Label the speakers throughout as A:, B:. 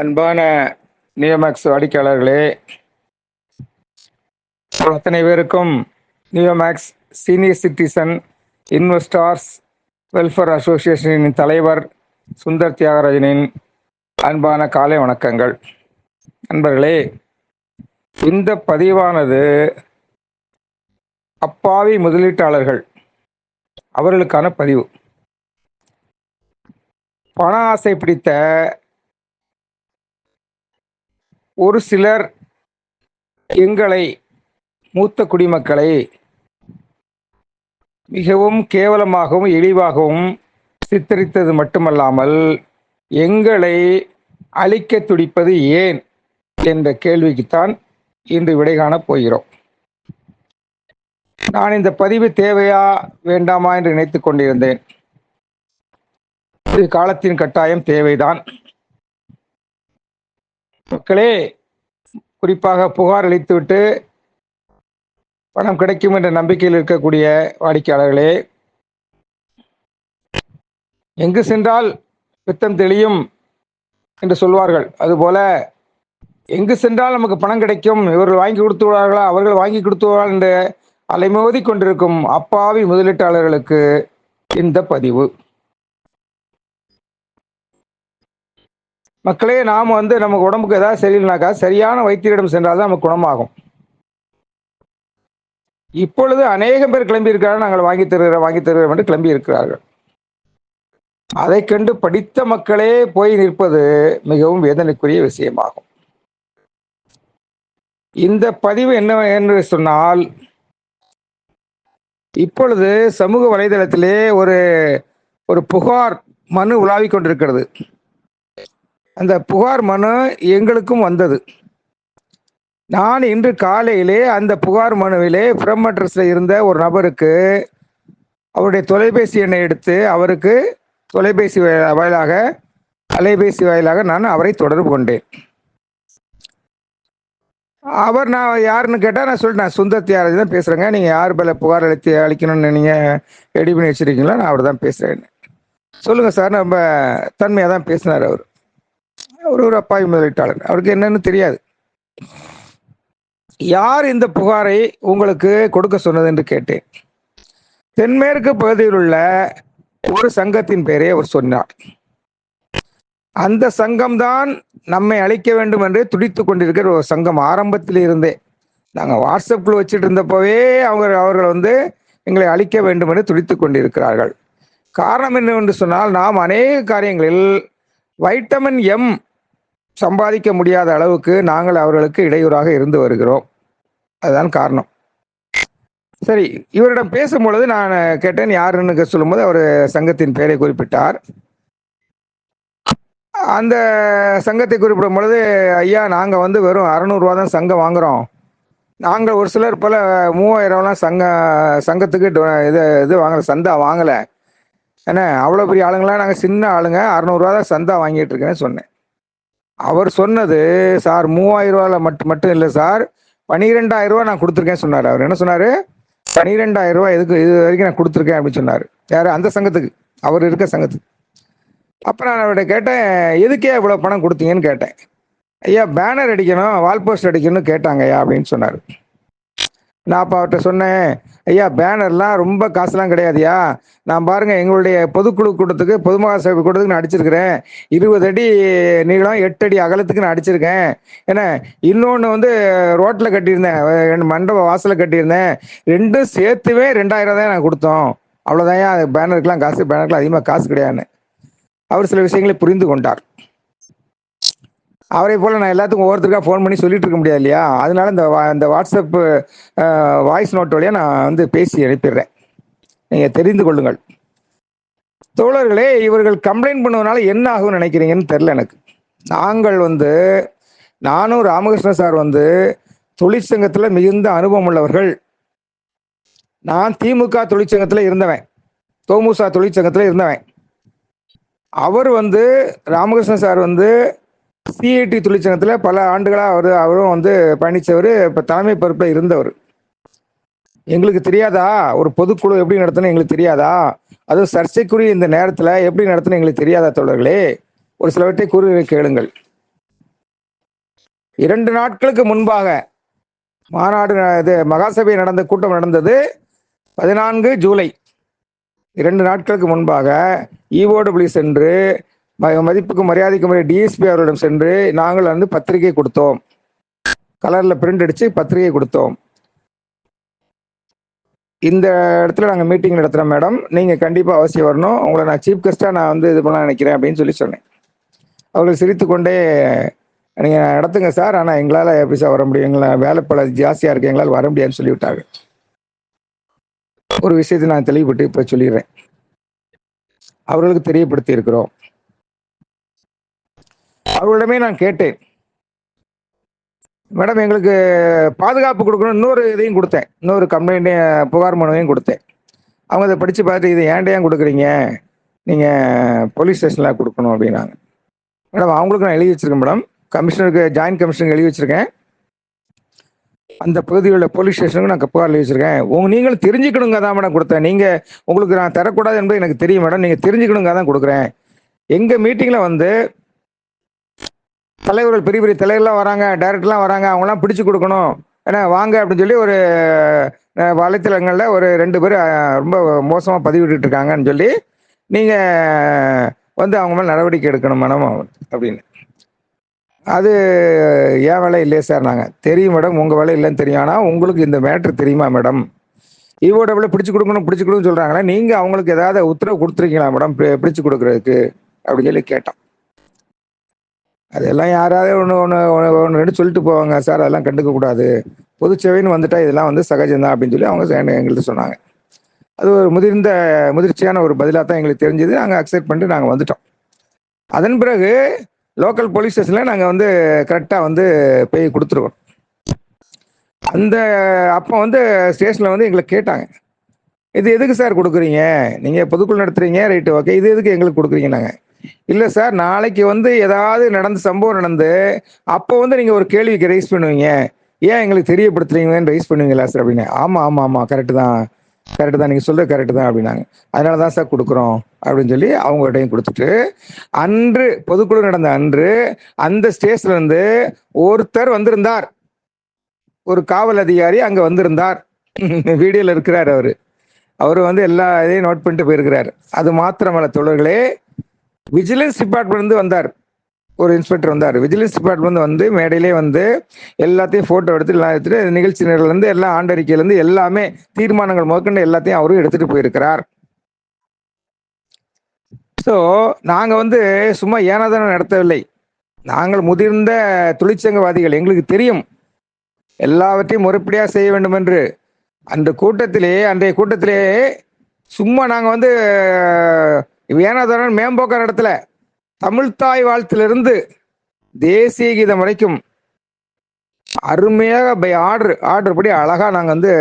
A: அன்பான நியோமேக்ஸ் வாடிக்கையாளர்களே அத்தனை பேருக்கும் Neomax senior citizen investors welfare அசோசியேஷனின் தலைவர் சுந்தர் தியாகராஜனின் அன்பான காலை வணக்கங்கள். நண்பர்களே இந்த பதிவானது அப்பாவி முதலீட்டாளர்கள் அவர்களுக்கான பதிவு. பண ஆசை பிடித்த ஒரு சிலர் எங்களை மூத்த குடிமக்களை மிகவும் கேவலமாகவும் இழிவாகவும் சித்தரித்தது மட்டுமல்லாமல் எங்களை அழிக்க துடிப்பது ஏன் என்ற கேள்விக்குத்தான் இன்று விடை காணப் போகிறோம். நான் இந்த பதிவு தேவையா வேண்டாமா என்று நினைத்து கொண்டிருந்தேன். இது காலத்தின் கட்டாயம் தேவைதான். மக்களே குறிப்பாக புகார் அளித்துவிட்டு பணம் கிடைக்கும் என்ற நம்பிக்கையில் இருக்கக்கூடிய வாடிக்கையாளர்களே எங்கு சென்றால் பித்தம் தெளியும் என்று சொல்வார்கள். அதுபோல எங்கு சென்றால் நமக்கு பணம் கிடைக்கும் இவர்கள் வாங்கி கொடுத்து விடுவார்களா அவர்கள் வாங்கி கொடுத்துவார்கள் என்று அலைமோதி கொண்டிருக்கும் அப்பாவி முதலீட்டாளர்களுக்கு இந்த பதிவு. மக்களே நாம் வந்து நமக்கு உடம்புக்கு ஏதாவது சரியில்லைனாக்கா சரியான வைத்தியரிடம் சென்றால் தான் நமக்கு குணமாகும். இப்பொழுது அநேக பேர் கிளம்பி இருக்கிறார்கள். நாங்கள் வாங்கி தருகிறோம் வாங்கி தருகிறோம் என்று கிளம்பி இருக்கிறார்கள். அதை கண்டு படித்த மக்களே போய் நிற்பது மிகவும் வேதனைக்குரிய விஷயமாகும். இந்த பதிவு என்ன என்று சொன்னால் இப்பொழுது சமூக வலைதளத்திலே ஒரு ஒரு புகார் மனு உலாவிக் கொண்டிருக்கிறது. அந்த புகார் மனு எங்களுக்கும் வந்தது. நான் இன்று காலையிலே அந்த புகார் மனுவிலே ஃப்ரம் அட்ரஸில் இருந்த ஒரு நபருக்கு அவருடைய தொலைபேசி எண்ணை எடுத்து அவருக்கு தொலைபேசி வாயிலாக அலைபேசி வாயிலாக நான் அவரை தொடர்பு கொண்டேன். அவர் நான் யாருன்னு கேட்டால் நான் சொல்லிட்டு நான் சுந்தர் தியாகராஜ் தான் பேசுகிறேங்க நீங்கள் யார் மேலே புகார் அளித்து அளிக்கணும்னு நீங்கள் ரெடி பண்ணி வச்சுருக்கீங்களோ நான் அவர் தான் பேசுகிறேன் சொல்லுங்கள் சார் நம்ம தன்மையாக தான் பேசினார் அவர். அவர் ஒரு அப்பாவி முதலீட்டாளர். அவருக்கு என்னன்னு தெரியாது. யார் இந்த புகாரை உங்களுக்கு கொடுக்க சொன்னது என்று கேட்டேன். தென்மேற்கு பகுதியில் உள்ள ஒரு சங்கத்தின் பெயரை அவர் சொன்னார். அந்த சங்கம்தான் நம்மை அழிக்க வேண்டும் என்று துடித்து கொண்டிருக்கிற ஒரு சங்கம் ஆரம்பத்தில் இருந்தே. நாங்கள் வாட்ஸ்அப்பில் வச்சுட்டு இருந்தப்பவே அவங்க அவர்கள் வந்து எங்களை அழிக்க வேண்டும் என்று துடித்து கொண்டிருக்கிறார்கள். காரணம் என்னவென்று சொன்னால் நாம் அநேக காரியங்களில் வைட்டமின் எம் சம்பாதிக்க முடியாத அளவுக்கு நாங்கள் அவர்களுக்கு இடையூறாக இருந்து வருகிறோம். அதுதான் காரணம். சரி இவரிடம் பேசும்பொழுது நான் கேட்டேன் யாருன்னு சொல்லும்போது அவர் சங்கத்தின் பெயரை குறிப்பிட்டார். அந்த சங்கத்தை குறிப்பிடும் பொழுது ஐயா நாங்கள் வந்து வெறும் அறநூறுவா தான் சங்கம் வாங்குகிறோம் நாங்கள் ஒரு சிலர் போல் மூவாயிரம்லாம் சங்க சங்கத்துக்கு இது இது வாங்கலை சந்தா வாங்கலை. ஏன்னா அவ்வளோ பெரிய ஆளுங்களாம் நாங்கள் சின்ன ஆளுங்க அறநூறுவா தான் சந்தா வாங்கிட்டு இருக்கேன்னு சொன்னேன். அவர் சொன்னது சார் மூவாயிரம் ரூபாயில் மட்டும் மட்டும் இல்லை சார். பன்னிரெண்டாயிரம் ரூபா நான் கொடுத்துருக்கேன் சொன்னார் அவர். என்ன சொன்னார்? பன்னிரெண்டாயிரம் ரூபா எதுக்கு இது வரைக்கும் நான் கொடுத்துருக்கேன் அப்படின்னு சொன்னார். யார்? அந்த சங்கத்துக்கு. அவர் இருக்க சங்கத்துக்கு. அப்போ நான் அவர்கிட்ட கேட்டேன் எதுக்கே இவ்வளோ பணம் கொடுத்தீங்கன்னு கேட்டேன். ஐயா பேனர் அடிக்கணும் வால் போஸ்ட் அடிக்கணும்னு கேட்டாங்க ஐயா அப்படின்னு சொன்னார். நான் அப்போ அவர்கிட்ட சொன்னேன் ஐயா பேனர்லாம் ரொம்ப காசுலாம் கிடையாதுயா நான் பாருங்க எங்களுடைய பொதுக்குழு கூட்டத்துக்கு பொதுமகா சபை கூட்டத்துக்கு நான் அடிச்சிருக்கிறேன். இருபது அடி நீளம் எட்டு அடி அகலத்துக்கு நான் அடிச்சிருக்கேன். ஏன்னா இன்னொன்று வந்து ரோட்டில் கட்டியிருந்தேன் மண்டப வாசலில் கட்டியிருந்தேன். ரெண்டும் சேர்த்துவே ரெண்டாயிரம் தான் நான் கொடுத்தோம். அவ்வளோதான் பேனருக்குலாம் காசு பேனருக்குலாம் அதிகமாக காசு கிடையாதுன்னு. அவர் சில விஷயங்களை புரிந்து கொண்டார். அவரை போல் நான் எல்லாத்துக்கும் ஒவ்வொருத்தருக்காக ஃபோன் பண்ணி சொல்லிட்டு இருக்க முடியாது இல்லையா? அதனால இந்த இந்த வாட்ஸ்அப் வாய்ஸ் நோட் வழியாக நான் வந்து பேசி அனுப்பிடுறேன். நீங்கள் தெரிந்து கொள்ளுங்கள். தோழர்களே இவர்கள் கம்ப்ளைண்ட் பண்ணுவதனால என்ன ஆகும்னு நினைக்கிறீங்கன்னு தெரில எனக்கு. நாங்கள் வந்து நானும் ராமகிருஷ்ண சார் வந்து தொழிற்சங்கத்தில் மிகுந்த அனுபவம் உள்ளவர்கள். நான் திமுக தொழிற்சங்கத்தில் இருந்தவன். தோமுசா தொழிற்சங்கத்தில் இருந்தவன். அவர் வந்து ராமகிருஷ்ணன் சார் வந்து சிஐடி தொழிற்சங்கத்தில் பல ஆண்டுகளாக அவர் அவரும் வந்து பயணித்தவர் இப்போ தலைமை பொறுப்பில் இருந்தவர். எங்களுக்கு தெரியாதா? ஒரு பொதுக்குழு எப்படி நடத்தணும் எங்களுக்கு தெரியாதா? அதுவும் சர்ச்சைக்குரிய இந்த நேரத்தில் எப்படி நடத்தணும் எங்களுக்கு தெரியாதா தோழர்களே? ஒரு சிலவற்றை கூறி கேளுங்கள். இரண்டு நாட்களுக்கு முன்பாக மாநாடு இது மகாசபை நடந்த கூட்டம் நடந்தது பதினான்கு ஜூலை. இரண்டு நாட்களுக்கு முன்பாக இஓடபிள்யூ சென்று ம- மரியாதைக்கு முறை டிஎஸ்பி அவர்களிடம் சென்று நாங்கள் வந்து பத்திரிகை கொடுத்தோம். கலர்ல பிரிண்ட் அடிச்சு பத்திரிகை கொடுத்தோம். இந்த இடத்துல நாங்கள் மீட்டிங் நடத்துகிறோம் மேடம் நீங்கள் கண்டிப்பாக அவசியம் வரணும். உங்களை நான் சீஃப் கெஸ்ட்டாக நான் வந்து இது பண்ண நினைக்கிறேன் அப்படின்னு சொல்லி சொன்னேன். அவர்கள் சிரித்துக்கொண்டே நீங்கள் நடத்துங்க சார். ஆனால் எங்களால் எப்படி சார் வர முடியும். எங்களை வேலை பல ஜாஸ்தியாக இருக்கு. எங்களால் வர முடியாதுன்னு சொல்லிவிட்டாங்க ஒரு விஷயத்தை நான் தெளிவுபட்டு இப்போ சொல்லிடுறேன். அவர்களுக்கு தெரியப்படுத்தி இருக்கிறோம். அவர்களிடமே நான் கேட்டேன். மேடம் எங்களுக்கு பாதுகாப்பு கொடுக்கணும். இன்னொரு இதையும் கொடுத்தேன். இன்னொரு கம்ப்ளைண்ட் புகார் மனுவையும் கொடுத்தேன். அவங்க அதை படித்து பார்த்துட்டு இதை ஏன்டையா ஏன் கொடுக்குறீங்க? நீங்கள் போலீஸ் ஸ்டேஷனில் கொடுக்கணும் அப்படின்னாங்க. மேடம் அவங்களுக்கு நான் எழுதி வச்சிருக்கேன் மேடம். கமிஷனருக்கு ஜாயின்ட் கமிஷனருக்கு எழுதி வச்சுருக்கேன். அந்த பகுதியில் உள்ள போலீஸ் ஸ்டேஷனுக்கு நான் புகார் எழுதி வச்சிருக்கேன். உங்க நீங்களும் தெரிஞ்சுக்கணுங்க தான் மேடம் கொடுத்தேன். நீங்கள் உங்களுக்கு நான் தரக்கூடாது என்பது எனக்கு தெரியும் மேடம். நீங்கள் தெரிஞ்சுக்கணுங்க தான் கொடுக்குறேன். எங்கள் மீட்டிங்கில் வந்து தலைவர்கள் பெரிய பெரிய தலைவர்லாம் வராங்க டைரக்டர்லாம் வராங்க அவங்களாம் பிடிச்சு கொடுக்கணும். ஏன்னா வாங்க அப்படின்னு சொல்லி ஒரு வலைத்தளங்களில் ஒரு ரெண்டு பேர் ரொம்ப மோசமாக பதிவிட்டு இருக்காங்கன்னு சொல்லி நீங்கள் வந்து அவங்க மேலே நடவடிக்கை எடுக்கணும் மேடம் அப்படின்னு. அது ஏன் வேலை இல்லையே சார் நாங்கள் தெரியும் மேடம் உங்கள் வேலை இல்லைன்னு தெரியும். ஆனால் உங்களுக்கு இந்த மேட்ரு தெரியுமா மேடம் ஈவோட பிடிச்சு கொடுக்கணும் பிடிச்சு கொடுக்கணும்னு சொல்கிறாங்களே நீங்கள் அவங்களுக்கு ஏதாவது உத்தரவு கொடுத்துருக்கீங்களா மேடம் பிடிச்சு கொடுக்குறதுக்கு? அப்படின்னு சொல்லி கேட்டோம். அதெல்லாம் யாராவது ஒன்று ஒன்று ஒன்று ரெண்டு சொல்லிட்டு போவாங்க. சார் அதெல்லாம் கண்டுக்க கூடாது. பொதுச்சேவைன்னு வந்துட்டா இதெல்லாம் வந்து சகஜம்தான் அப்படின்னு சொல்லி அவங்க எங்கள்கிட்ட சொன்னாங்க. அது ஒரு முதிர்ந்த முதிர்ச்சியான ஒரு பதிலாக தான் எங்களுக்கு தெரிஞ்சது. நாங்கள் அக்செப்ட் பண்ணிட்டு நாங்கள் வந்துட்டோம். அதன் பிறகு லோக்கல் போலீஸ் ஸ்டேஷனில் நாங்கள் வந்து கரெக்டாக வந்து போய் கொடுத்துருவோம் அந்த அப்போ வந்து ஸ்டேஷனில் வந்து எங்களை கேட்டாங்க. இது எதுக்கு சார் கொடுக்குறீங்க? நீங்கள் பொதுக்குள் நடத்துறீங்க ரைட்டு ஓகே இது எதுக்கு எங்களுக்கு கொடுக்குறீங்க நாங்கள் இல்லை சார் நாளைக்கு வந்து ஏதாவது நடந்த சம்பவம் நடந்து அப்போ வந்து நீங்கள் ஒரு கேள்விக்கு ரைஸ் பண்ணுவீங்க. ஏன் எங்களுக்கு தெரியப்படுத்துறீங்கன்னு ரைஸ் பண்ணுவீங்களா சார் அப்படின்னு? ஆமாம் ஆமாம் ஆமாம் கரெக்டு தான். கரெக்டு தான். நீங்கள் சொல்கிறது கரெக்டு தான் அப்படின்னாங்க. அதனால தான் சார் கொடுக்குறோம் அப்படின்னு சொல்லி அவங்கள்ட்டையும் கொடுத்துட்டு அன்று பொதுக்குழு நடந்த அன்று அந்த ஸ்டேஷன்ல இருந்து ஒருத்தர் வந்திருந்தார். ஒரு காவல் அதிகாரி அங்கே வந்திருந்தார். வீடியோவில் இருக்கிறார் அவர். அவர் வந்து எல்லா இதையும் நோட் பண்ணிட்டு போயிருக்கிறார். அது மாத்திரமல்ல தோழர்களே விஜிலன்ஸ் டிபார்ட்மெண்ட் வந்தார். ஒரு இன்ஸ்பெக்டர் வந்தார். விஜிலன்ஸ் டிபார்ட்மெண்ட் வந்து மேடையிலே வந்து எல்லாத்தையும் ஃபோட்டோ எடுத்து எல்லாம் எடுத்துட்டு நிகழ்ச்சி நேரிலேருந்து எல்லாம் எல்லா எல்லாமே தீர்மானங்கள் முதற்கொண்டு எல்லாத்தையும் அவரும் எடுத்துட்டு போயிருக்கிறார். ஸோ நாங்கள் வந்து சும்மா ஏனாதானம் நடத்தவில்லை. நாங்கள் முதிர்ந்த தொழிற்சங்கவாதிகள் எங்களுக்கு தெரியும். எல்லாவற்றையும் முறைப்படியாக செய்ய வேண்டும் என்று அந்த கூட்டத்திலே அன்றைய கூட்டத்திலே சும்மா நாங்கள் வந்து ஏனாதானம் மேம்போக்க இடத்துல தமிழ்தாய் வாழ்த்திலிருந்து தேசிய கீதம் வரைக்கும் அருமையாக பை ஆர்டர் ஆர்டர் படி அழகா நாங்கள் வந்து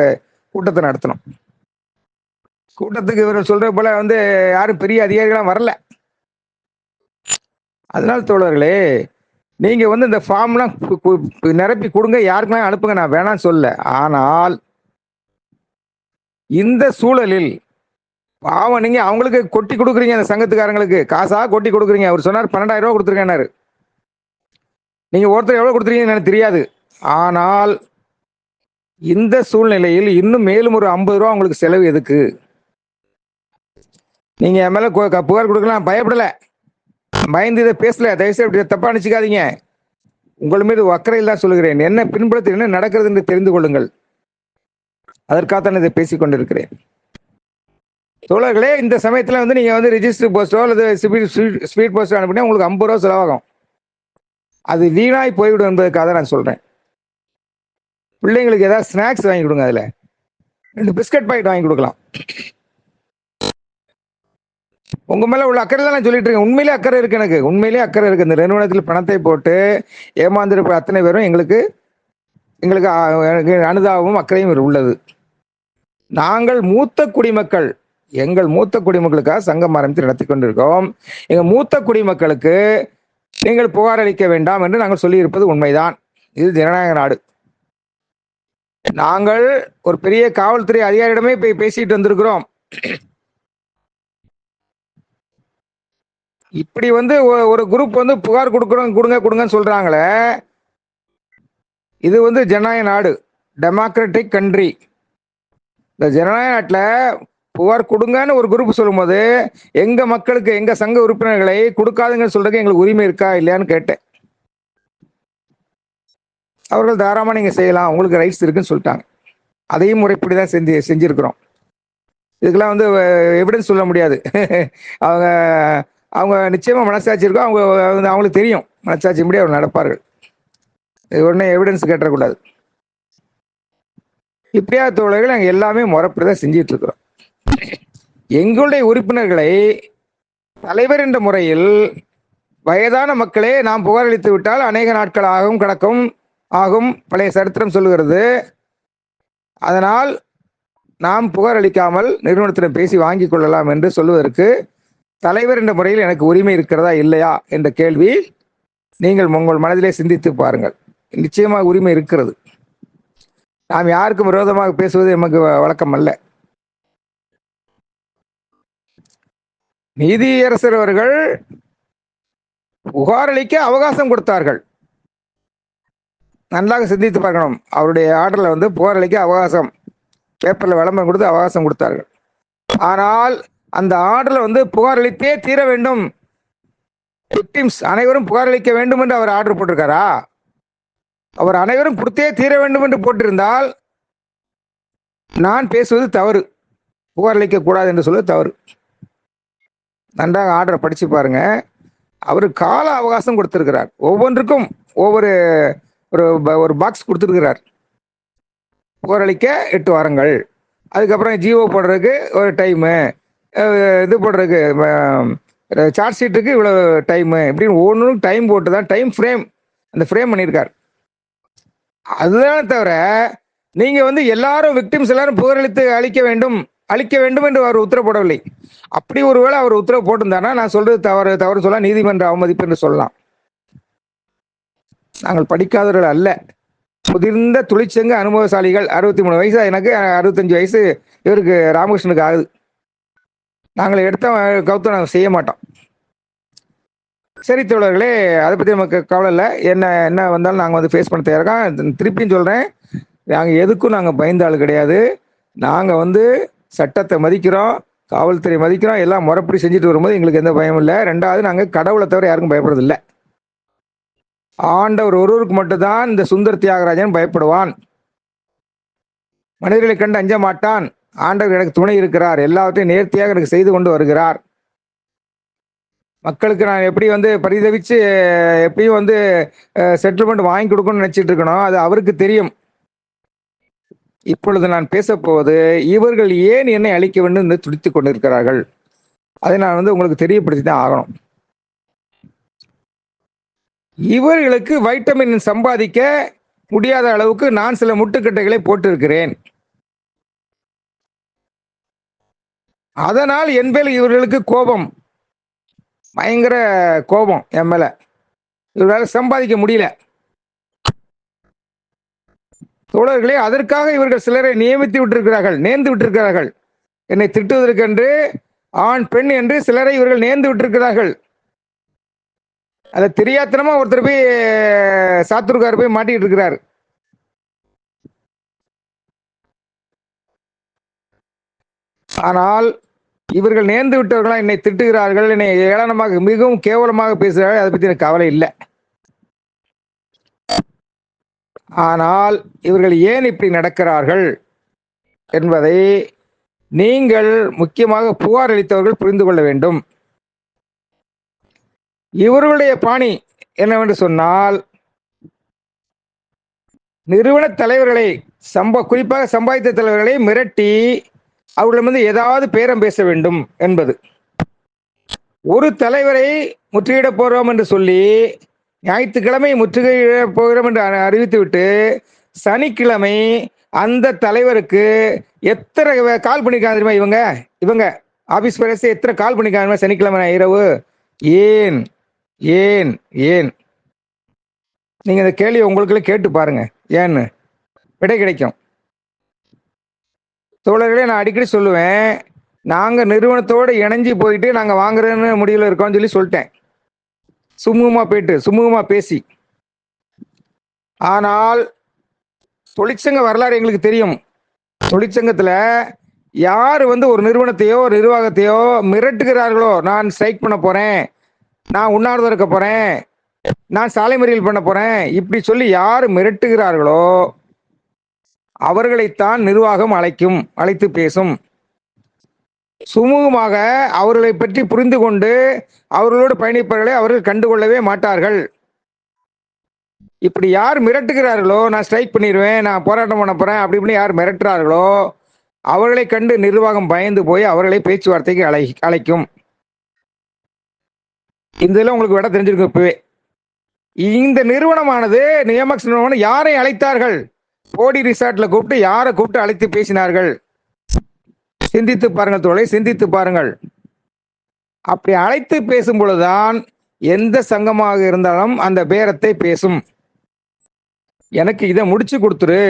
A: கூட்டத்தை நடத்தினோம். கூட்டத்துக்கு இவர் சொல்ற போல வந்து யாரும் பெரிய அதிகாரிகளாம் வரல. அதனால தோழர்களே நீங்க வந்து இந்த ஃபார்ம்லாம் நிரப்பி கொடுங்க. யாருக்கெல்லாம் அனுப்புங்க. நான் வேணாம்னு சொல்ல ஆனால் இந்த சூழலில் பாவம் நீங்க அவங்களுக்கு கொட்டி கொடுக்குறீங்க அந்த சங்கத்துக்காரங்களுக்கு. காசா கொட்டி கொடுக்குறீங்க. அவர் சொன்னார் பன்னெண்டாயிரம் ரூபா கொடுத்துருக்கேன்னாரு நீங்க ஒருத்தர் எவ்வளவு கொடுத்துருக்கீங்கன்னு எனக்கு தெரியாது. ஆனால் இந்த சூழ்நிலையில் இன்னும் மேலும் ஒரு ஐம்பது ரூபா உங்களுக்கு செலவு எதுக்கு? நீங்க என் மேல புகார் கொடுக்கலாம். பயப்படல. பயந்து இதை பேசல. தயவுசெய்து இப்படி தப்பா நினைச்சுக்காதீங்க. உங்கள் மீது அக்கறையில் தான் சொல்லுகிறேன். என்ன பின்புலத்தில் என்ன நடக்கிறது என்று தெரிந்து கொள்ளுங்கள். அதற்காகத்தான் இதை பேசிக் கொண்டிருக்கிறேன் தோழர்களே இந்த சமயத்துல வந்து நீங்க வந்து ரிஜிஸ்டர் போஸ்டோ அல்லது ஸ்பீட் போஸ்டோ அனுப்பினா உங்களுக்கு ஐம்பது ரூபா செலவாகும். அது வீணாய் போய்விடும் என்பதற்காக நான் சொல்றேன். பிள்ளைங்களுக்கு ஏதாவது ஸ்நாக்ஸ் வாங்கி கொடுங்க அதுல. ரெண்டு பிஸ்கட் பாக்கெட் வாங்கி கொடுக்கலாம். உங்க மேல உள்ள அக்கறை தான் நான் சொல்லிட்டு இருக்கேன். உண்மையிலே அக்கறை இருக்கு எனக்கு. உண்மையிலே அக்கறை இருக்கு. இந்த நிறுவனத்தில் பணத்தை போட்டு ஏமாந்திருப்ப அத்தனை பேரும் எங்களுக்கு எங்களுக்கு அனுதாபமும் அக்கறையும் உள்ளது. நாங்கள் மூத்த குடிமக்கள். எங்கள் மூத்த குடிமக்களுக்காக சங்கம் ஆரம்பித்து நடத்தி கொண்டிருக்கோம். எங்கள் மூத்த குடிமக்களுக்கு நீங்கள் புகார் அளிக்க வேண்டாம் என்று நாங்கள் சொல்லியிருப்பது உண்மைதான். இது ஜனநாயக நாடு. நாங்கள் ஒரு பெரிய காவல்துறை அதிகாரியிடமே போய் பேசிட்டு வந்திருக்கிறோம். இப்படி வந்து ஒரு குரூப் வந்து புகார் கொடுக்குறோம் கொடுங்க கொடுங்கன்னு சொல்றாங்களே. இது வந்து ஜனநாயக நாடு. டெமோக்ராட்டிக் கண்ட்ரி இந்த ஜனநாயக நாட்டில் புகார் கொடுங்கன்னு ஒரு குரூப் சொல்லும்போது எங்க மக்களுக்கு எங்க சங்க உறுப்பினர்களை கொடுக்காதுங்கன்னு சொல்றதுக்கு எங்களுக்கு உரிமை இருக்கா இல்லையான்னு கேட்டேன். அவர்கள் தாராளமா நீங்க செய்யலாம் உங்களுக்கு ரைட்ஸ் இருக்குன்னு சொல்லிட்டாங்க. அதையும் முறைப்படி தான் செஞ்சு செஞ்சிருக்கிறோம். இதுக்கெல்லாம் வந்து எவிடன்ஸ் சொல்ல முடியாது. அவங்க அவங்க நிச்சயமா மனசாட்சி இருக்கோ அவங்க வந்து அவங்களுக்கு தெரியும். மனசாட்சி முடி அவர் நடப்பார்கள். இது உடனே எவிடன்ஸ் கேட்டக்கூடாது இப்படியா தோழர்கள் நாங்கள் எல்லாமே முறைப்படி தான் செஞ்சிட்டு இருக்கிறோம். எங்களுடைய உறுப்பினர்களை தலைவர் என்ற முறையில் வயதான மக்களே நாம் புகாரளித்து விட்டால் அநேக நாட்கள் ஆகும் கடக்கும் ஆகும் பழைய சரித்திரம் சொல்லுகிறது. அதனால் நாம் புகாரளிக்காமல் நிறுவனத்திடம் பேசி வாங்கி கொள்ளலாம் என்று சொல்வதற்கு தலைவர் என்ற முறையில் எனக்கு உரிமை இருக்கிறதா இல்லையா என்ற கேள்வி நீங்கள் உங்கள் மனதிலே சிந்தித்து பாருங்கள். நிச்சயமாக உரிமை இருக்கிறது. நாம் யாருக்கும் விரோதமாக பேசுவது எமக்கு வழக்கம் அல்ல. நீதியரசர் அவர்கள் புகாரளிக்க அவகாசம் கொடுத்தார்கள். நன்றாக சிந்தித்து பார்க்கணும். அவருடைய ஆர்டரில் வந்து புகார் அளிக்க அவகாசம் பேப்பரில் விளம்பரம் கொடுத்து அவகாசம் கொடுத்தார்கள். ஆனால் அந்த ஆர்டரில் வந்து புகாரளித்தே தீர வேண்டும். விக்டிம்ஸ் அனைவரும் புகாரளிக்க வேண்டும் என்று அவர் ஆர்டர் போட்டிருக்காரா? அவர் அனைவரும் கொடுத்தே தீர வேண்டும் என்று போட்டிருந்தால் நான் பேசுவது தவறு. புகாரளிக்க கூடாது என்று சொல்வது தவறு. நன்றாக ஆர்டரை படித்து பாருங்க. அவர் கால அவகாசம் கொடுத்துருக்கிறார். ஒவ்வொன்றுக்கும் ஒவ்வொரு ஒரு ப- ஒரு பாக்ஸ் கொடுத்துருக்கிறார். புகாரளிக்க எட்டு வாரங்கள். அதுக்கப்புறம் ஜிஓ போடுறதுக்கு ஒரு டைமு இது போடுறதுக்கு சார்ஜ் ஷீட்டுக்கு இவ்வளோ டைமு இப்படின்னு ஒவ்வொன்றும் டைம் போட்டு தான் டைம் ஃப்ரேம் அந்த ஃப்ரேம் பண்ணியிருக்கார். அதுதான் தவிர நீங்கள் வந்து எல்லாரும் விக்டிம்ஸ் எல்லாரும் புகாரளித்து அளிக்க வேண்டும். அளிக்க வேண்டும் என்று அவர் உத்தரவு போடவில்லை அப்படி ஒருவேளை அவர் உத்தரவு போட்டிருந்தானா நான் சொல்றது தவறு தவறு சொல்ல நீதிமன்ற அவமதிப்பு என்று சொல்லலாம். நாங்கள் படிக்காதவர்கள் அல்ல. முதிர்ந்த துளிச்சங்க அனுபவசாலிகள் அறுபத்தி மூணு வயசு எனக்கு அறுபத்தஞ்சு வயசு இவருக்கு ராமகிருஷ்ணனுக்கு ஆகுது. நாங்கள் எடுத்த கௌத்தம் நாங்கள் செய்ய மாட்டோம். சரி தோழர்களே அதை பற்றி நமக்கு கவலை இல்லை. என்ன என்ன வந்தாலும் நாங்கள் வந்து ஃபேஸ் பண்ண தயாராக திருப்பியும் சொல்கிறேன் நாங்கள் எதுக்கும் நாங்கள் பயந்த ஆள் கிடையாது. நாங்கள் வந்து சட்டத்தை மதிக்கிறோம் காவல்துறை மதிக்கிறோம் எல்லாம் முறைப்படி செஞ்சுட்டு வரும்போது எங்களுக்கு எந்த பயமும் இல்லை. ரெண்டாவது நாங்கள் கடவுளை தவிர யாருக்கும் பயப்படுறதில்லை ஆண்டவர் ஒருவருக்கு மட்டும்தான் இந்த சுந்தர் தியாகராஜன் பயப்படுவான். மனிதர்களை கண்டு அஞ்ச மாட்டான். ஆண்டவர் எனக்கு துணை இருக்கிறார். எல்லாவற்றையும் நேர்த்தியாக எனக்கு செய்து கொண்டு வருகிறார். மக்களுக்கு நான் எப்படி வந்து பரிதவிச்சு எப்படியும் வந்து செட்டில்மெண்ட் வாங்கி கொடுக்கணும்னு நினைச்சிட்டு இருக்கணும் அது அவருக்கு தெரியும். இப்பொழுது நான் பேசப்போவது இவர்கள் ஏன் என்னை அழிக்க வேண்டும் என்று துடித்துக் கொண்டிருக்கிறார்கள்? அதை நான் வந்து உங்களுக்கு தெரியப்படுத்தி தான் ஆகணும். இவர்களுக்கு வைட்டமின் சம்பாதிக்க முடியாத அளவுக்கு நான் சில முட்டுக்கட்டைகளை போட்டிருக்கிறேன். அதனால் என் மேல் இவர்களுக்கு கோபம். பயங்கர கோபம் என் மேல. இவர்களால் சம்பாதிக்க முடியல. தோழர்களே அதற்காக இவர்கள் சிலரை நியமித்து விட்டிருக்கிறார்கள் நேர்ந்து விட்டிருக்கிறார்கள். என்னை திட்டுவதற்கென்று ஆண் பெண் என்று சிலரை இவர்கள் நேர்ந்து விட்டிருக்கிறார்கள். அதை தெரியாத்தனமா ஒருத்தர் போய் சாத்துருக்கார் போய் மாட்டிட்டு இருக்கிறார். ஆனால் இவர்கள் நேர்ந்து விட்டவர்களா என்னை திட்டுகிறார்கள் என்னை ஏளனமாக மிகவும் கேவலமாக பேசுகிறார்கள் அதை பற்றி எனக்கு கவலை இல்லை. ஆனால் இவர்கள் ஏன் இப்படி நடக்கிறார்கள் என்பதை நீங்கள் முக்கியமாக புகார் அளித்தவர்கள் புரிந்து கொள்ள வேண்டும். இவர்களுடைய பாணி என்னவென்று சொன்னால் நிறுவன தலைவர்களை சம்ப குறிப்பாக சம்பாதித்த தலைவர்களை மிரட்டி அவர்களிடம் வந்து ஏதாவது பேரம் பேச வேண்டும் என்பது. ஒரு தலைவரை முற்றுகையிட போறோம் என்று சொல்லி ஞாயிற்றுக்கிழமை முற்றுகையிட போகிறோம் என்று அறிவித்துவிட்டு சனிக்கிழமை அந்த தலைவருக்கு எத்தனை கால் பண்ணிருக்காங்க தெரியுமா இவங்க? இவங்க. ஆபீஸ் பேரஸ் எத்தனை கால் பண்ணிருக்காங்க சனிக்கிழமை இரவு? ஏன்? ஏன்? ஏன்? நீங்க இந்த கேள்வி உங்களுக்குள்ள கேட்டு பாருங்க. ஏன்னு? விடை கிடைக்கும். தோழர்களே நான் அடிக்கடி சொல்லுவேன் நாங்க நிறுவனத்தோடு இணைஞ்சு போயிட்டு நாங்க வாங்குறேன்னு முடிவில் இருக்கோம்னு சொல்லி சொல்லிட்டேன். சுமூகமா போயிட்டு சுமூகமா பேசி. ஆனால் தொழிற்சங்க வரலாறு எங்களுக்கு தெரியும். தொழிற்சங்கத்துல யார் வந்து ஒரு நிறுவனத்தையோ ஒரு நிர்வாகத்தையோ மிரட்டுகிறார்களோ நான் ஸ்ட்ரைக் பண்ண போறேன் நான் உண்ணாவிரதம் இருக்க போறேன் நான் சாலை மறியல் பண்ண போறேன் இப்படி சொல்லி யார் மிரட்டுகிறார்களோ அவர்களைத்தான் நிர்வாகம் அழைக்கும் அழைத்து பேசும். சுமூகமாக அவர்களை பற்றி புரிந்து கொண்டு அவர்களோடு பயணிப்பவர்களை அவர்கள் கண்டுகொள்ளவே மாட்டார்கள். இப்படி யார் மிரட்டுகிறார்களோ நான் ஸ்ட்ரைக் பண்ணிடுவேன் நான் போராட்டம் பண்ண போறேன் அப்படி இப்படி யார் மிரட்டுறார்களோ அவர்களை கண்டு நிர்வாகம் பயந்து போய் அவர்களை பேச்சுவார்த்தைக்கு அழை அழைக்கும். இதெல்லாம் உங்களுக்கு விட தெரிஞ்சிருக்கும் இப்பவே. இந்த நிறுவனமானது நியமக்ஸ் நிறுவனம் யாரை அழைத்தார்கள்? போடி ரிசார்ட்ல கூப்பிட்டு யாரை கூப்பிட்டு அழைத்து பேசினார்கள்? சிந்தித்து பாருங்கள் தோழை சிந்தித்து பாருங்கள். அப்படி அழைத்து பேசும் பொழுதுதான் எந்த சங்கமாக இருந்தாலும் அந்த பேரத்தை பேசும். எனக்கு இதை முடிச்சு கொடுத்துரு.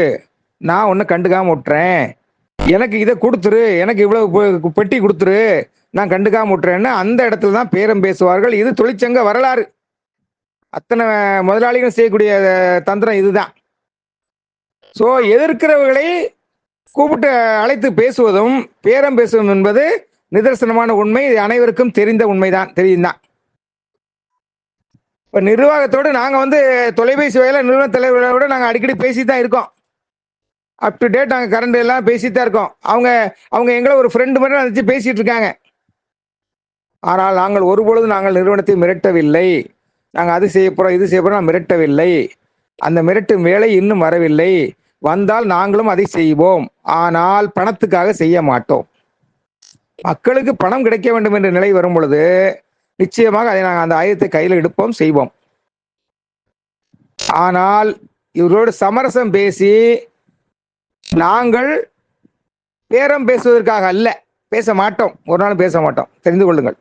A: நான் ஒன்று கண்டுக்காம விட்டுறேன். எனக்கு இதை கொடுத்துரு. எனக்கு இவ்வளவு பெட்டி கொடுத்துரு. நான் கண்டுக்காம விட்டுறேன்னு அந்த இடத்துல தான் பேரம் பேசுவார்கள். இது தொழிற்சங்க வரலாறு. அத்தனை முதலாளிகள் செய்யக்கூடிய தந்திரம் இதுதான். ஸோ எதிர்க்கிறவர்களை கூப்பிட்டு அழைத்து பேசுவதும் பேரம் பேசுவதும் என்பது நிதர்சனமான உண்மை. இது அனைவருக்கும் தெரிந்த உண்மைதான் தெரியும் தான் இப்போ நிர்வாகத்தோடு நாங்கள் வந்து தொலைபேசி வகையில் நிறுவன தலைவர்களோட நாங்கள் அடிக்கடி பேசி தான் இருக்கோம். அப் டு டேட் நாங்கள் கரண்ட் எல்லாம் பேசிட்டு தான் இருக்கோம். அவங்க அவங்க எங்களை ஒரு ஃப்ரெண்டு மாதிரி நினச்சி பேசிட்டு இருக்காங்க. ஆனால் நாங்கள் ஒருபொழுது நாங்கள் நிறுவனத்தை மிரட்டவில்லை. நாங்கள் அது செய்ய போகிறோம் இது செய்ய போகிறோம் மிரட்டவில்லை. அந்த மிரட்டும் வேலை இன்னும் வரவில்லை. வந்தால் நாங்களும் அதை செய்வோம். ஆனால் பணத்துக்காக செய்ய மாட்டோம். மக்களுக்கு பணம் கிடைக்க வேண்டும் என்ற நிலை வரும் பொழுது நிச்சயமாக அதை நாங்கள் அந்த ஆயுதத்தை கையில் எடுப்போம் செய்வோம். ஆனால் இவரோடு சமரசம் பேசி நாங்கள் பேரம் பேசுவதற்காக அல்ல பேச மாட்டோம். ஒரு நாள் பேச மாட்டோம். தெரிந்து கொள்ளுங்கள்.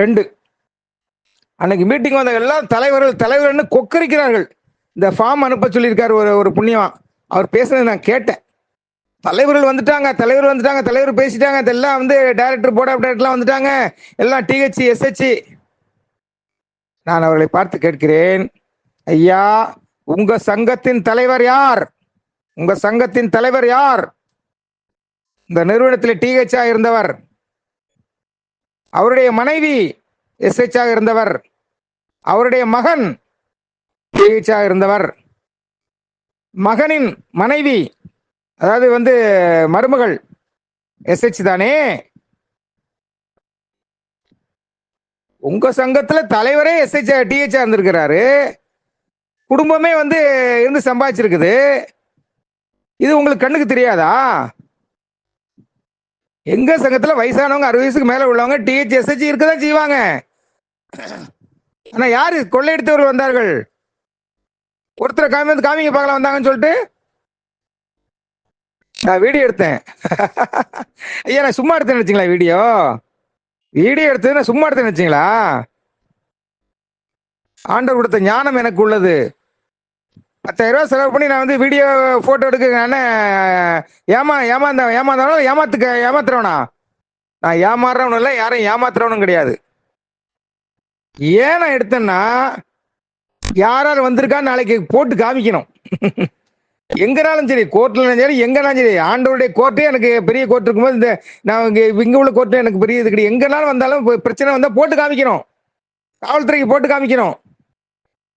A: ரெண்டு அன்னைக்கு மீட்டிங் வந்த எல்லாம் தலைவர்கள் தலைவர்கள்னு கொக்கரிக்கிறார்கள். இந்த ஃபார்ம் அனுப்ப சொல்லியிருக்காரு ஒரு ஒரு புண்ணியம். அவர் பேசுனது நான் கேட்டேன். தலைவர்கள் வந்துட்டாங்க தலைவர் வந்துட்டாங்க தலைவர் பேசிட்டாங்க. இதெல்லாம் வந்து டைரக்டர் போர்ட் ஆஃப் டைரக்டர்லாம் வந்துட்டாங்க. எல்லாம் டிஹெச்சி எஸ்ஹெச்சி நான் அவர்களை பார்த்து கேட்கிறேன். ஐயா உங்க சங்கத்தின் தலைவர் யார்? உங்க சங்கத்தின் தலைவர் யார்? இந்த நிறுவனத்தில் டிஹெச் இருந்தவர். அவருடைய மனைவி எஸ்ஹெச் இருந்தவர். அவருடைய மகன் டிஹெச் இருந்தவர். மகனின் மனைவி அதாவது வந்து மருமகள் எஸ்ஹெச் தானே? உங்க சங்கத்துல தலைவரே எஸ்ஹெச் டிஹெச் இருந்திருக்கிறாரு. குடும்பமே வந்து இருந்து சம்பாதிச்சிருக்குது. இது உங்களுக்கு கண்ணுக்கு தெரியாதா? எங்க சங்கத்துல வயசானவங்க அறுபது வயசுக்கு மேல உள்ளவங்க டிஹெச் எஸ்ஹெச் இருக்கதான் செய்வாங்க. ஆனா யாரு? கொள்ளையடித்தவர்கள் வந்தார்கள். ஒருத்தரை காமி வந்து காமிங்க பார்க்கலாம் வந்தாங்கன்னு சொல்லிட்டு. நான் வீடியோ எடுத்தேன். ஐயா நான் சும்மா எடுத்தேன்னு வச்சுங்களா வீடியோ வீடியோ எடுத்தது நான் சும்மா எடுத்தேன்னு வச்சுங்களா ஆண்டவர் கொடுத்த ஞானம் எனக்கு உள்ளது. பத்தாயிரம் ரூபா செலவு பண்ணி நான் வந்து வீடியோ போட்டோ எடுக்க நான் ஏமா ஏமாந்த ஏமாந்தாலும் ஏமாத்துக்க ஏமாத்துறவனா? நான் ஏமாறுறவனும் இல்லை யாரையும் ஏமாத்துறவனும் கிடையாது. ஏன் நான் எடுத்தேன்னா யார் யார் வந்திருக்கா நாளைக்கு போட்டு காமிக்கணும். எங்கனாலும் சரி கோர்ட்லனாலும் சரி எங்கனாலும் சரி ஆண்டவருடைய கோர்ட்டே எனக்கு பெரிய கோர்ட் இருக்கும்போது இந்த நான் இங்கே இங்க உள்ள கோர்ட்டு எனக்கு பெரிய இது கிடையாது. எங்கனாலும் வந்தாலும் பிரச்சனை வந்தால் போட்டு காமிக்கணும். காவல்துறைக்கு போட்டு காமிக்கணும்.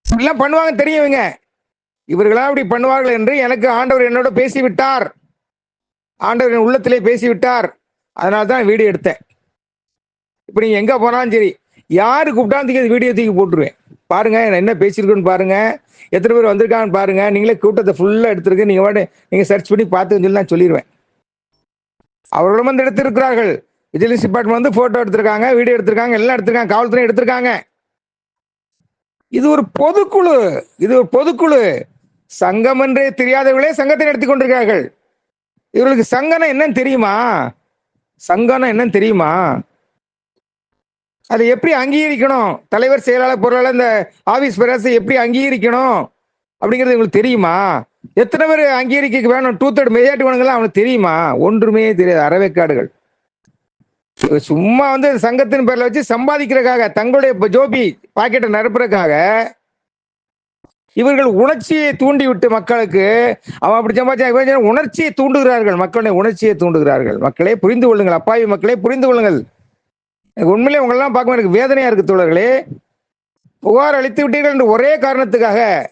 A: இப்படிலாம் பண்ணுவாங்க தெரியும் இவங்க. இவர்களா இப்படி பண்ணுவார்கள் என்று எனக்கு ஆண்டவர் என்னோட பேசிவிட்டார். ஆண்டவர் என் உள்ளத்திலே பேசிவிட்டார். அதனால தான் வீடியோ எடுத்தேன். இப்போ நீங்கள் எங்கே போனாலும் சரி யாரு கூப்பிட்டா தூக்கி வீடியோ தூக்கி போட்டுருவேன். பாருங்க நான் என்ன பேசியிருக்கேன்னு பாருங்க. எத்தனை பேர் வந்திருக்காங்கன்னு பாருங்க. நீங்களே கூட்டத்தை ஃபுல்லா எடுத்துருக்கு. நீங்க வாட்டு நீங்க சர்ச் பண்ணி பார்த்துன்னு சொல்லி நான் சொல்லிடுவேன் அவர்களும் வந்து எடுத்திருக்கிறார்கள். விஜிலன்ஸ் டிபார்ட்மெண்ட் வந்து போட்டோ எடுத்திருக்காங்க வீடியோ எடுத்திருக்காங்க எல்லாம் எடுத்திருக்காங்க காவல்துறை எடுத்திருக்காங்க. இது ஒரு பொதுக்குழு இது ஒரு பொதுக்குழு. சங்கம் என்றே தெரியாதவர்களே சங்கத்தை நடத்தி கொண்டிருக்கிறார்கள். இவர்களுக்கு சங்கம்னா என்னன்னு தெரியுமா? சங்கம்னா என்னன்னு தெரியுமா? அதை எப்படி அங்கீகரிக்கணும்? தலைவர் செயலாளர் பொருளாளர் இந்த ஆபீஸ் பேரரசை எப்படி அங்கீகரிக்கணும்? அப்படிங்கிறது உங்களுக்கு தெரியுமா? எத்தனை பேர் அங்கீகரிக்க வேணும்? டூ தேர்ட் மெஜாரிட்டி வேணுங்களா அவனுக்கு தெரியுமா? ஒன்றுமே தெரியாது. அறவேக்காடுகள். சும்மா வந்து சங்கத்தின் பேர்ல வச்சு சம்பாதிக்கிறதுக்காக தங்களுடைய ஜோபி பாக்கெட்டை நிரப்புறதுக்காக இவர்கள் உணர்ச்சியை தூண்டிவிட்டு மக்களுக்கு அவன் அப்படி சம்பாதிச்சா இவன் உணர்ச்சியை தூண்டுகிறார்கள்? மக்களுடைய உணர்ச்சியை தூண்டுகிறார்கள். மக்களே புரிந்து கொள்ளுங்கள். அப்பாவி மக்களே புரிந்து கொள்ளுங்கள். எனக்கு உண்மையிலே உங்களெல்லாம் பார்க்கும்போது எனக்கு வேதனையா இருக்கு தோழர்களே. புகார் அளித்து விட்டீர்கள் என்று ஒரே காரணத்துக்காக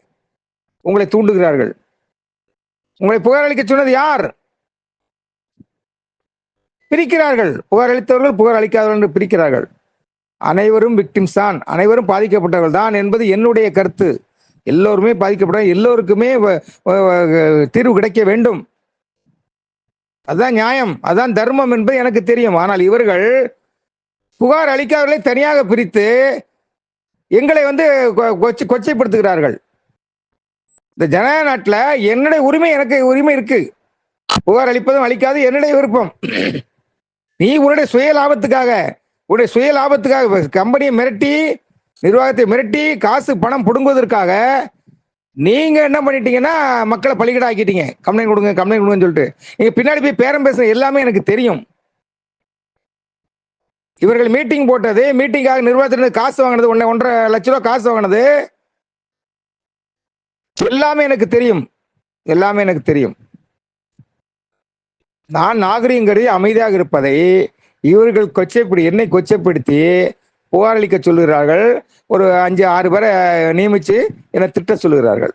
A: உங்களை தூண்டுகிறார்கள். உங்களை புகார் அளிக்க சொன்னது யார்? பிரிக்கிறார்கள். புகார் அளித்தவர்கள் புகார் அளிக்காதவர்கள் என்று பிரிக்கிறார்கள். அனைவரும் விக்டிம்ஸ் தான். அனைவரும் பாதிக்கப்பட்டவர்கள் தான் என்பது என்னுடைய கருத்து. எல்லோருமே பாதிக்கப்பட எல்லோருக்குமே வ- தீர்வு கிடைக்க வேண்டும். அதுதான் நியாயம். அதுதான் தர்மம் என்பது எனக்கு தெரியும். ஆனால் இவர்கள் புகார் அளிக்காதவர்களை தனியாக பிரித்து எங்களை வந்து கொ- கொச்சை கொச்சைப்படுத்துகிறார்கள். இந்த ஜனநாயக நாட்டில் என்னுடைய உரிமை எனக்கு உரிமை இருக்கு. புகார் அளிப்பதும் அளிக்காது என்னுடைய விருப்பம். நீ உன்னுடைய சுய லாபத்துக்காக உன்னுடைய சுய லாபத்துக்காக கம்பெனியை மிரட்டி நிர்வாகத்தை மிரட்டி காசு பணம் பிடுங்குவதற்காக நீங்க என்ன பண்ணிட்டீங்கன்னா மக்களை பலிகடா ஆக்கிட்டீங்க கம்ப்ளைண்ட் கொடுங்க கம்ப்ளைண்ட் கொடுங்கன்னு சொல்லிட்டு. நீங்க பின்னாடி போய் பேரம் பேசுற எல்லாமே எனக்கு தெரியும். இவர்கள் மீட்டிங் போட்டது மீட்டிங்காக நிர்வாகத்திலிருந்து காசு வாங்கினது ஒன்றை ஒன்றரை லட்ச ரூபா காசு வாங்கினது. எல்லாமே எனக்கு தெரியும். எல்லாமே எனக்கு தெரியும். நான் நாகரிகம் கருதி அமைதியாக இருப்பதை இவர்கள் கொச்சைப்படி என்னை கொச்சைப்படுத்தி புகாரளிக்க சொல்லுகிறார்கள். ஒரு அஞ்சு ஆறு பேரை நியமிச்சு என்னை திட்ட சொல்லுகிறார்கள்.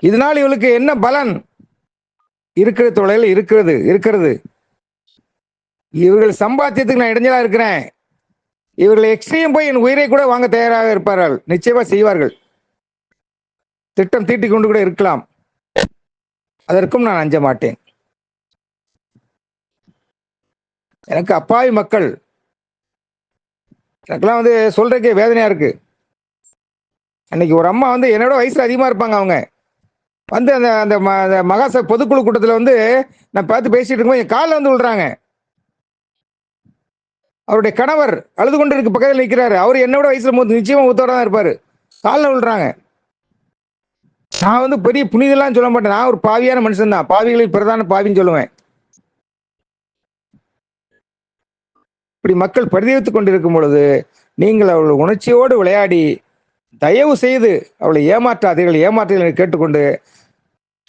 A: இதனால் இவளுக்கு என்ன பலன்? இருக்கிற தொழில் இருக்கிறது இருக்கிறது. இவர்கள் சம்பாத்தியத்துக்கு நான் இடைஞ்சலா இருக்கிறேன். இவர்கள் எக்ஸ்ட்ரீம் போய் என் உயிரை கூட வாங்க தயாராக இருப்பார்கள். நிச்சயமா செய்வார்கள். திட்டம் தீட்டிக் கொண்டு கூட இருக்கலாம். அதற்கும் நான் அஞ்ச மாட்டேன். எனக்கு அப்பாவி மக்கள். எனக்கெல்லாம் வந்து சொல்றதுக்கே வேதனையா இருக்கு. அன்னைக்கு ஒரு அம்மா வந்து என்னோட வயசுல அதிகமா இருப்பாங்க அவங்க. வந்து அந்த அந்த ம- அந்த மகாச பொதுக்குழு கூட்டத்தில் வந்து நான் பார்த்து பேசிட்டு இருக்கும்போது என் காலில் வந்து விழுறாங்க. அவருடைய கணவர் அழுது கொண்டு இருக்கு பக்கத்தில் நிற்கிறாரு அவர் என்னோட வயசுல மூத்து நிச்சயமா மூத்தவராக தான் இருப்பாரு. காலில் விழுறாங்க. நான் வந்து பெரிய புனிதெல்லாம் சொல்ல மாட்டேன். நான் ஒரு பாவியான மனுஷன் தான். பாவிகளில் பிரதான பாவின்னு சொல்லுவேன். இப்படி மக்கள் பரிதவித்துக் கொண்டிருக்கும் பொழுது நீங்கள் அவள் உணர்ச்சியோடு விளையாடி தயவு செய்து அவளை ஏமாற்றாதீர்கள். ஏமாற்றுகளை கேட்டுக்கொண்டு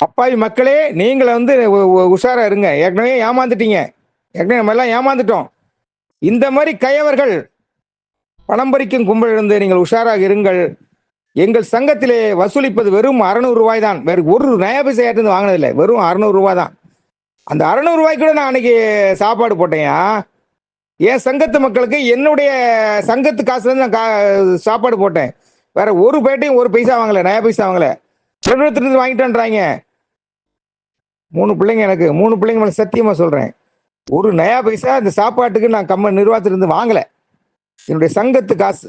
A: அப்பாவி மக்களே நீங்களை வந்து உஷாரா இருங்க. ஏற்கனவே ஏமாந்துட்டீங்க. ஏற்கனவே நம்ம எல்லாம் ஏமாந்துட்டோம். இந்த மாதிரி கயவர்கள் பணம் பறிக்கும் கும்பல் இருந்து நீங்கள் உஷாராக இருங்கள். எங்கள் சங்கத்திலே வசூலிப்பது வெறும் அறநூறு ரூபாய் தான். வேறு ஒரு நயா பைசா ஏற்றிருந்து வாங்கினதில்லை. வெறும் அறநூறு ரூபாய் தான். அந்த அறநூறு ரூபாய்க்கு கூட நான் அன்னைக்கு சாப்பாடு போட்டேயா என் சங்கத்து மக்களுக்கு என்னுடைய சங்கத்து காசுலேருந்து நான் கா- சாப்பாடு போட்டேன். வேற ஒரு பேட்டையும் ஒரு பைசா வாங்கலை. நயா பைசா வாங்கலை. பிரபலத்திலிருந்து வாங்கிட்டேன்றாங்க. மூணு பிள்ளைங்க எனக்கு மூணு பிள்ளைங்க மேலே சத்தியமாக சொல்கிறேன் ஒரு நயா பைசா இந்த சாப்பாட்டுக்கு நான் கம்ம நிர்வாகத்திலிருந்து வாங்கலை. என்னுடைய சங்கத்து காசு.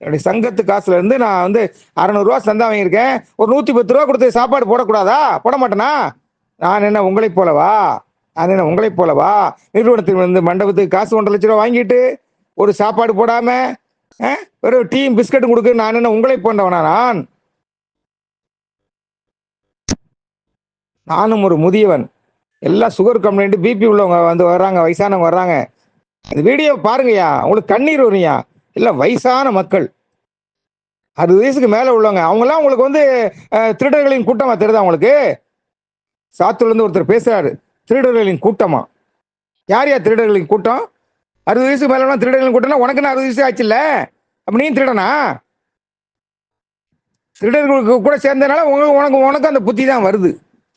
A: என்னுடைய சங்கத்து காசுல இருந்து நான் வந்து அறநூறுவா சந்தா வாங்கியிருக்கேன். ஒரு நூற்றி பத்து ரூபா கொடுத்து சாப்பாடு போடக்கூடாதா? போட மாட்டேனா? நான் என்ன உங்களை போலவா? நான் என்ன உங்களை போலவா? நிறுவனத்தில் வந்து மண்டபத்துக்கு காசு ஒன்றரை லட்ச ரூபா வாங்கிட்டு ஒரு சாப்பாடு போடாமல் வெறும் டீயும் பிஸ்கட்டும் கொடுக்க நான் என்ன உங்களை போன்றவனா நான்? நானும் ஒரு முதியவன். எல்லாம் சுகர் கம்ப்ளைண்ட் பிபி உள்ளவங்க வந்து வர்றாங்க வயசானவங்க வர்றாங்க. அந்த வீடியோ பாருங்கய்யா. உங்களுக்கு கண்ணீர் வரும்யா எல்லாம் வயசான மக்கள். அறுபது வயசுக்கு மேலே உள்ளவங்க. அவங்கெல்லாம் உங்களுக்கு வந்து திருடர்களின் கூட்டமாக தெரியுதா உங்களுக்கு? சாத்தூர்லேருந்து ஒருத்தர் பேசுகிறாரு திருடர்களின் கூட்டமா. யார் யார் திருடர்களின் கூட்டம்? அறுபது வயசுக்கு மேலே திருடர்களின் கூட்டம்னா உனக்கு அறுபது வயசு ஆச்சுல்ல அப்ப நீ திருடனா? திருடர்களுக்கு கூட சேர்ந்தனால உங்களுக்கு உனக்கு உனக்கு அந்த புத்தி தான் வருது.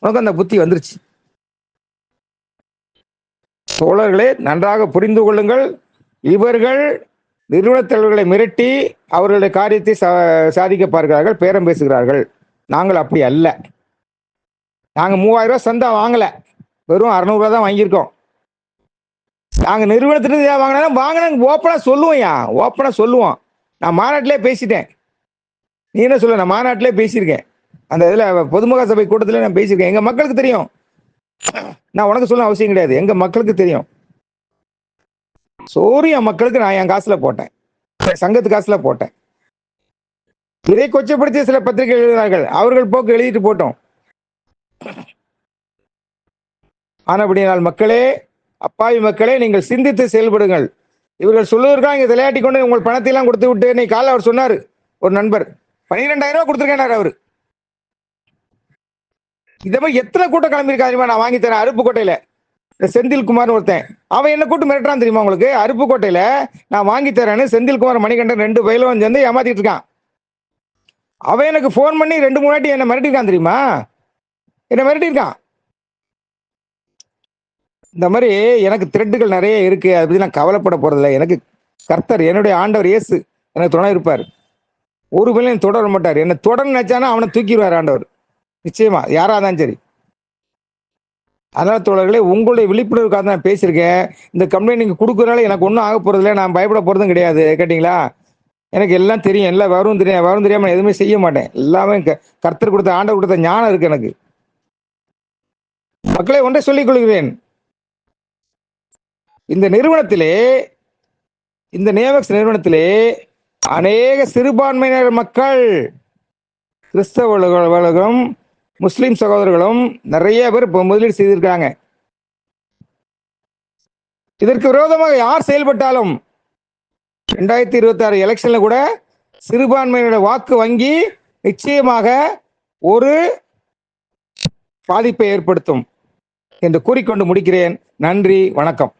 A: உனக்கு அந்த புத்தி வந்துருச்சு. தோழர்களே நன்றாக புரிந்து கொள்ளுங்கள். இவர்கள் நிறுவனத் தலைவர்களை மிரட்டி அவர்களுடைய காரியத்தை சா- சாதிக்க பார்க்கிறார்கள் பேரம் பேசுகிறார்கள். நாங்கள் அப்படி அல்ல. நாங்கள் மூவாயிரம் ரூபா சந்தா வாங்கல. வெறும் அறநூறுவா தான் வாங்கியிருக்கோம். நாங்கள் நிறுவனத்திலிருந்து ஏன் வாங்கினா வாங்கினா ஓப்பனாக சொல்லுவோம்யா ஓப்பனாக சொல்லுவோம். நான் மாநாட்டிலே பேசிட்டேன். நீ என்ன சொல்ல? நான் மாநாட்டிலே பேசியிருக்கேன். அந்த இதில் பொதுமுக சபை கூட்டத்தில் நான் பேசியிருக்கேன். எங்கள் மக்களுக்கு தெரியும். நான் உனக்கு சொல்ல அவசியம் கிடையாது. எங்கள் மக்களுக்கு தெரியும். சோறு என் மக்களுக்கு நான் என் காசுல போட்டேன். சங்கத்து காசுல போட்டேன். இதை கொச்சப்படுத்திய சில பத்திரிகை எழுதினார்கள். அவர்கள் போக்கு எழுதிட்டு போட்டோம். ஆனபடியால் மக்களே அப்பாவி மக்களே நீங்கள் சிந்தித்து செயல்படுங்கள். இவர்கள் சொல்லுவதற்காக இங்க விளையாட்டி கொண்டு உங்கள் பணத்தை எல்லாம் கொடுத்து விட்டு இன்னைக்கு காலைல அவர் சொன்னார். ஒரு நண்பர். பன்னிரெண்டாயிரம் ரூபாய் கொடுத்துருக்கேனார் அவரு. இதை மாதிரி எத்தனை கூட்டம் கிளம்பியிருக்கா தெரியுமா? நான் வாங்கி தரேன் அருப்புக்கோட்டையில. இந்த செந்தில்குமார்னு ஒருத்தன். அவன் என்ன கூட்டு மிரட்டுறான் தெரியுமா உங்களுக்கு? அருப்புக்கோட்டையில நான் வாங்கி தரேன்னு செந்தில்குமார் மணிகண்டன் ரெண்டு பயிலும் சேர்ந்து ஏமாத்திட்டு இருக்கான். அவன் எனக்கு ஃபோன் பண்ணி ரெண்டு மூணு வாட்டி என்ன மிரட்டிருக்கான் தெரியுமா? என்ன மிரட்டியிருக்கான். இந்த மாதிரி எனக்கு த்ரெட்டுகள் நிறைய இருக்கு. அதை பத்தி நான் கவலைப்பட போறதில்லை. எனக்கு கர்த்தர் என்னுடைய ஆண்டவர் இயேசு எனக்கு துணை இருப்பார். ஒரு வேலையும் தொடர மாட்டார். என்னை தொடர்ந்து நினைச்சானா அவனை தூக்கிடுவார் ஆண்டவர். நிச்சயமா யாரா இருந்தாலும் சரி. அதனால தோழர்களே உங்களுடைய விழிப்புணர்வுக்காக தான் நான் பேசியிருக்கேன். இந்த கம்ப்ளைண்ட் நீங்க கொடுக்குறனால எனக்கு ஒன்றும் ஆக போறதில்ல நான் பயப்பட போறதும் கிடையாது கேட்டிங்களா? எனக்கு எல்லாம் தெரியும் எல்லாம் வரும் தெரியும் வரும் தெரியாம எதுவுமே செய்ய மாட்டேன். எல்லாமே க- கர்த்தர் கொடுத்த ஆண்டவர் கொடுத்த ஞானம் இருக்கு எனக்கு. மக்களை ஒன்றை சொல்லிக் கொள்கிறேன். இந்த நிறுவனத்திலே இந்த நேவக்ஸ் நிறுவனத்திலே அநேக சிறுபான்மையினர் மக்கள் கிறிஸ்தவர்களும் முஸ்லீம் சகோதரர்களும் நிறைய பேர் இப்போ முதலீடு செய்திருக்காங்க இதற்கு விரோதமாக யார் செயல்பட்டாலும் ரெண்டாயிரத்தி இருபத்தி ஆறு எலெக்ஷன்ல கூட சிறுபான்மையினோட வாக்கு வங்கி நிச்சயமாக ஒரு பாதிப்பை ஏற்படுத்தும் என்று கூறிக்கொண்டு முடிக்கிறேன். நன்றி வணக்கம்.